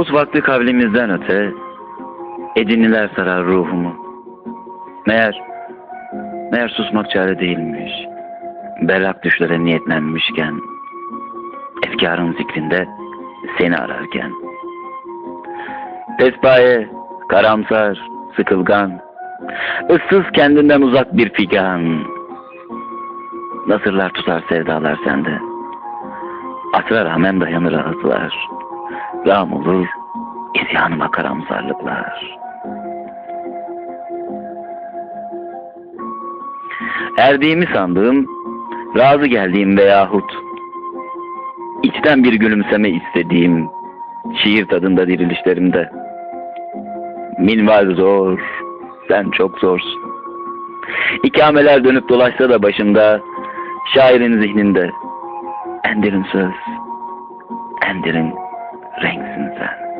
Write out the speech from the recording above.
Umut vakti kavlimizden öte, ediniler sarar ruhumu. Meğer, meğer susmak çare değilmiş. Berrak düşlere niyetlenmişken, efkarın zikrinde seni ararken. Pespaye, karamsar, sıkılgan, ıssız kendinden uzak bir figan. Nasırlar tutar sevdalar sende. Asra rağmen dayanır ağızlar. Ram olur isyanıma karamsarlıklar. Erdiğimi sandığım, razı geldiğim veyahut içten bir gülümseme istediğim şiir tadında dirilişlerimde. Minval zor, sen çok zorsun. İkameler dönüp dolaşsa da başımda, şairin zihninde en derin söz, en derin renksin sen.